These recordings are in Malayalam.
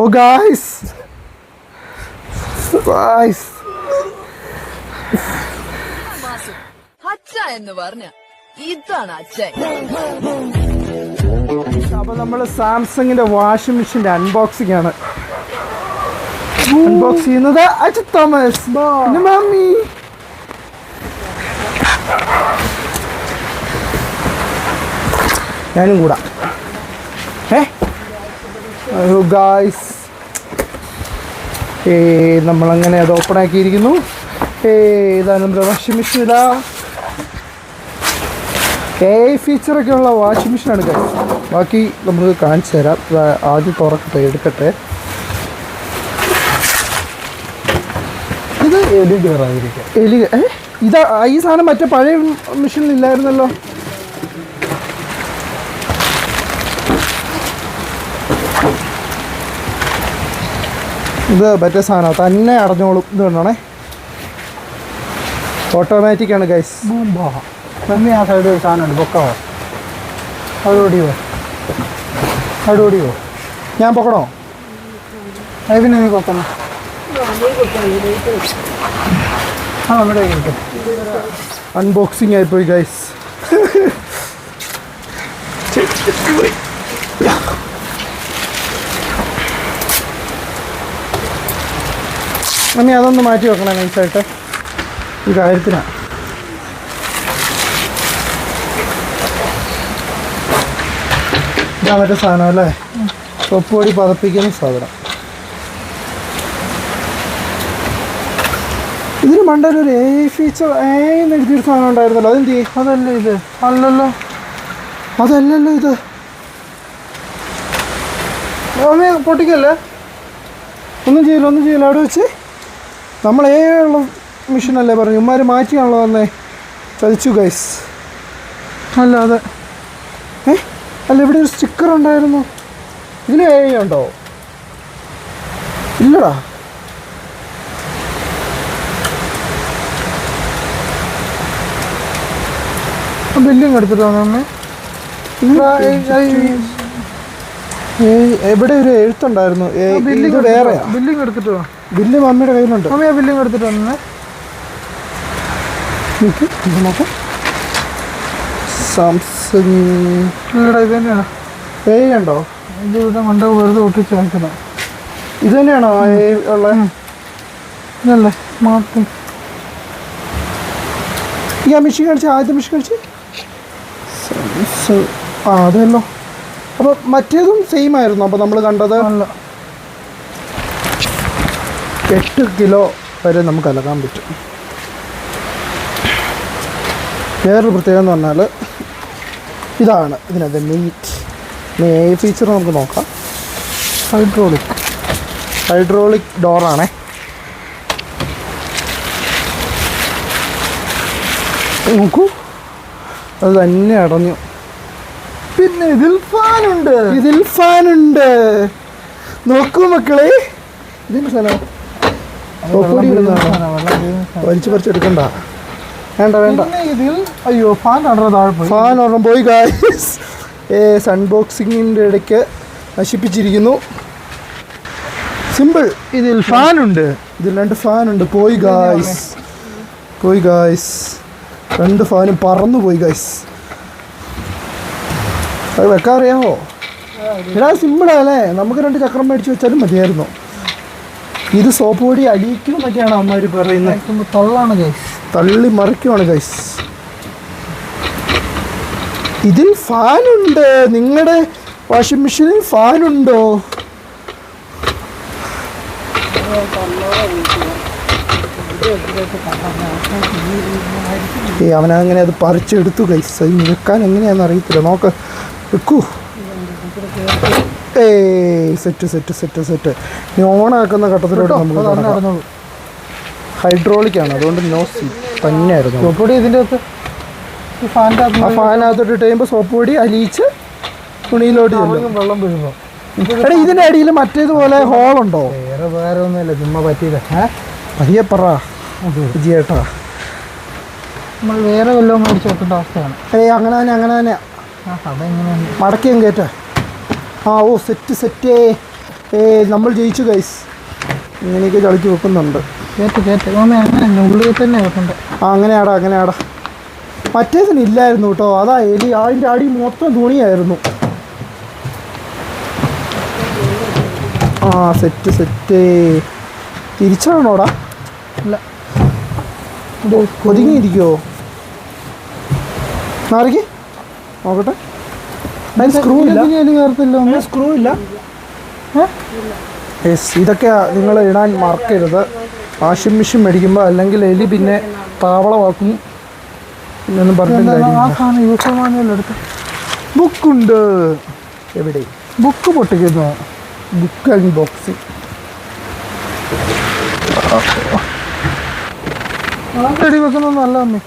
ഓ ഗായ്സ് ഗായ്സ് അച്ഛ എന്ന് പറഞ്ഞ. ഇതാണ് അച്ഛൻ. അപ്പൊ നമ്മൾ സാംസങ്ങിന്റെ വാഷിംഗ് മെഷീന്റെ അൺബോക്സിംഗ് ആണ്. അൺബോക്സ് ചെയ്യുന്നത് അജിത് തോമസ്. പിന്നെ മമ്മി. ഞാനും കൂടാ. ഏ? ഗായ്സ് ഏ നമ്മളങ്ങനെ അത് ഓപ്പൺ ആക്കിയിരിക്കുന്നു. ഏ ഇതാണ് നമ്മുടെ വാഷിംഗ് മെഷീൻ ഇതാ. എ ഫീച്ചറൊക്കെ ഉള്ള വാഷിംഗ് മെഷീനാണ് ഗൈസ് ബാക്കി നമുക്ക് കാണിച്ചു തരാം. ആദ്യം തുറക്കട്ടെ എടുക്കട്ടെ. ഇത് എലി കയറാതിരിക്കാം എലി ഏ ഇതാ ഈ സാധനം മറ്റേ പഴയ മെഷീനിൽ ഇത് മറ്റേ സാധനം തന്നെ അടഞ്ഞോളും ഇത് വേണേ ഓട്ടോമാറ്റിക് ആണ് ഗൈസ് മമ്മി ആ സൈഡ് ഒരു സാധനമുണ്ട് പൊക്കാവോ അവിടെ ഓടിയോ? അവിടെ ഓടിയോ? ഞാൻ പൊക്കണോ? അതിന് നീ പൊക്കണം? ആ നമ്മുടെ കിട്ടും അൺബോക്സിങ് ആയിപ്പോയി ഗൈസ് മമ്മി അതൊന്ന് മാറ്റി വെക്കണേ നൈസായിട്ട്. ഈ കാര്യത്തിനാണ് ഇതാ മറ്റേ സാധനം അല്ലേ? സൊപ്പ് പൊടി പതപ്പിക്കുന്ന സാധനം. ഇതിന് മണ്ടേ ഒരു എ ഫീച്ചർ ഏന്ന് എഴുതിയൊരു സാധനം ഉണ്ടായിരുന്നല്ലോ. അതെന്തി അതല്ലേ ഇത്? അല്ലല്ലോ. അതല്ലല്ലോ ഇത്. പൊട്ടിക്കല്ലേ? ഒന്നും ചെയ്യില്ല ഒന്നും ചെയ്യില്ല. അവിടെ വെച്ച് നമ്മൾ ഏ ഉള്ള മിഷനല്ലേ പറഞ്ഞു ഉമ്മാർ മാറ്റിയാണല്ലോ വന്നേ. ചതിച്ചു ഗൈസ് അല്ല അതെ ഏ? അല്ല ഇവിടെ ഒരു സ്റ്റിക്കർ ഉണ്ടായിരുന്നു. ഇതിന് ഏഴുണ്ടോ ഇല്ലടാ. ബില്ലിങ് എടുത്തിട്ടാണ് എവിടെ ഒരു എഴുത്തുണ്ടായിരുന്നു. ബില്ലിങ് എടുത്തിട്ട് ബില്ല് മമ്മിയുടെ കയ്യിലുണ്ട്. മമ്മി ആ ബില്ലിങ് എടുത്തിട്ട് വന്നേ നിക്ക്, സാംസങ്. ഇല്ലടാ ഇത് തന്നെയാണ് പേ ചെയ്യണ്ടോ എന്റെ ഇവിടെ വെറുതെ ഒട്ടിച്ച് വെക്കണം ഇത് തന്നെയാണോ ഉള്ള? ഇതല്ലേ മാർട്ടിൻ ഈ ആ മെഷീൻ കഴിച്ച് ആദ്യത്തെ മെഷീൻ കഴിച്ച് സാംസങ്. ആ അതല്ലോ. അപ്പോൾ മറ്റേതും സെയിം ആയിരുന്നു. അപ്പോൾ നമ്മൾ കണ്ടത് അല്ല. എട്ട് കിലോ വരെ നമുക്ക് അലക്കാൻ പറ്റും. വേറൊരു പ്രത്യേകത എന്ന് പറഞ്ഞാൽ ഇതാണ് ഇതിനകത്ത് മീറ്റ് മെയ് ഫീച്ചർ നമുക്ക് നോക്കാം. ഹൈഡ്രോളിക് ഹൈഡ്രോളിക് ഡോറാണേ നോക്കൂ. അത് തന്നെ അടഞ്ഞു. പിന്നെ ഇതിൽ ഫാനുണ്ട്. ഇതിൽ ഫാനുണ്ട്. നോക്കൂ മക്കളെ. ഇതിന്റെ സ്ഥലം സോപ്പൊടി ഇടുന്നതാണ് വലിച്ചു പറിച്ചെടുക്കണ്ട. വേണ്ട വേണ്ട. ഇതിൽ അയ്യോ ഫാൻ ഫാൻ ഒരെണ്ണം പോയി. ഗായ്സ് ഏ സൺബോക്സിങ്ങിന്റെ ഇടയ്ക്ക് നശിപ്പിച്ചിരിക്കുന്നു. സിമ്പിൾ ഇതിൽ ഫാൻ ഉണ്ട്. ഇതിൽ രണ്ട് ഫാൻ ഉണ്ട്. പോയി ഗായ്സ് പോയി ഗായ്സ് രണ്ട് ഫാനും പറന്നു പോയി ഗായ്സ് അത് വെക്കാറിയാവോ? എടാ സിമ്പിളാ അല്ലേ നമുക്ക് രണ്ട് ചക്രം മേടിച്ച് വെച്ചാലും മതിയായിരുന്നു. ഇത് സോപ്പ് പൊടി അടിക്കും എന്നൊക്കെയാണ് അമ്മമാർ പറയുന്നത്. തള്ളാണ് ഗൈസ് തള്ളി മറിക്കുവാണ് ഗൈസ് ഇതിൽ ഫാനുണ്ട്. നിങ്ങളുടെ വാഷിംഗ് മെഷീനിൽ ഫാനുണ്ടോ? ഏ അവനങ്ങനെ അത് പറിച്ചെടുത്തു ഗൈസ് അത് നിൽക്കാൻ എങ്ങനെയാണെന്ന് അറിയത്തില്ല. നോക്ക്. വെക്കൂ. ഏയ് സെറ്റ് സെറ്റ് സെറ്റ് സെറ്റ്. ഇനി ഓണാക്കുന്ന ഘട്ടത്തിലോട്ട് നമുക്ക്. ഹൈഡ്രോളിക് ആണ് അതുകൊണ്ട് നോ സീ തന്നെയായിരുന്നു. ചുവപ്പൊടി ഇതിന്റെ അകത്ത് ഫാന്റെ ആ ഫാനകത്തോട്ട് ഇട്ട് കഴിയുമ്പോൾ സോപ്പ് പൊടി അലിയിച്ച് തുണിയിലോട്ട് വെള്ളം വീഴുമ്പോൾ എടാ ഇതിന്റെ അടിയിൽ മറ്റേതുപോലെ ഹോളുണ്ടോ വേറെ വേറെ ഒന്നുമില്ല ചുമ്മാ പറ്റിയില്ല ഏ? പതിയെ പറ വിജയേട്ടാ. നമ്മൾ വേറെ വല്ലതും മേടിച്ച് വെക്കേണ്ട അവസ്ഥയാണ്. ഏയ് അങ്ങനെ തന്നെ അങ്ങനെ തന്നെ. മടക്കിയും കയറ്റ. ആ ഓ സെറ്റ് സെറ്റ് ഏ നമ്മൾ ജയിച്ചു ഗൈസ് ഇങ്ങനെയൊക്കെ ചളിച്ച് വെക്കുന്നുണ്ട്. കേട്ട് അങ്ങനെ ഉള്ളിൽ തന്നെ വെക്കണ്ടേ. ആ അങ്ങനെ ആടാ അങ്ങനെ ആടാ മറ്റേതിന് ഇല്ലായിരുന്നു കേട്ടോ. അതാ എലി അതിന്റെ അടി മൊത്തം തുണിയായിരുന്നു. ആ സെറ്റ് സെറ്റ് തിരിച്ചാണോടാ? ഇല്ല. ഒതുങ്ങിയിരിക്കുമോ മാറിക്ക് നോക്കട്ടെ. സ്ക്രൂ ഇല്ല. സ്ക്രൂ ഇല്ല. ഇതൊക്കെ നിങ്ങൾ ഇടാൻ മറക്കരുത് വാഷിംഗ് മെഷീൻ മേടിക്കുമ്പോൾ അല്ലെങ്കിൽ എലി പിന്നെ താവളമാക്കും എന്നൊന്നും എടുത്ത് ബുക്കുണ്ട്. എവിടെ? ബുക്ക് പൊട്ടിക്കുന്നു. Book unboxing. വെക്കുന്നത് നല്ല അമ്മേ.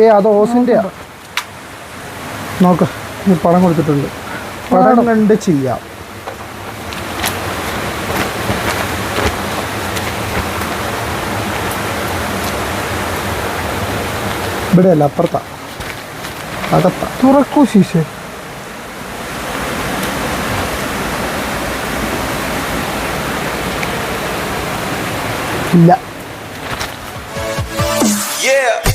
ഏ അത് ഓസിന്റെയാ നോക്ക്. പടം കൊടുത്തിട്ടുണ്ട്. പടം കണ്ട് ചെയ്യാം ഇവിടെ അല്ല അപ്പുറത്താ. അകത്താ. തുറക്കൂ ശീശേ. ഇല്ല.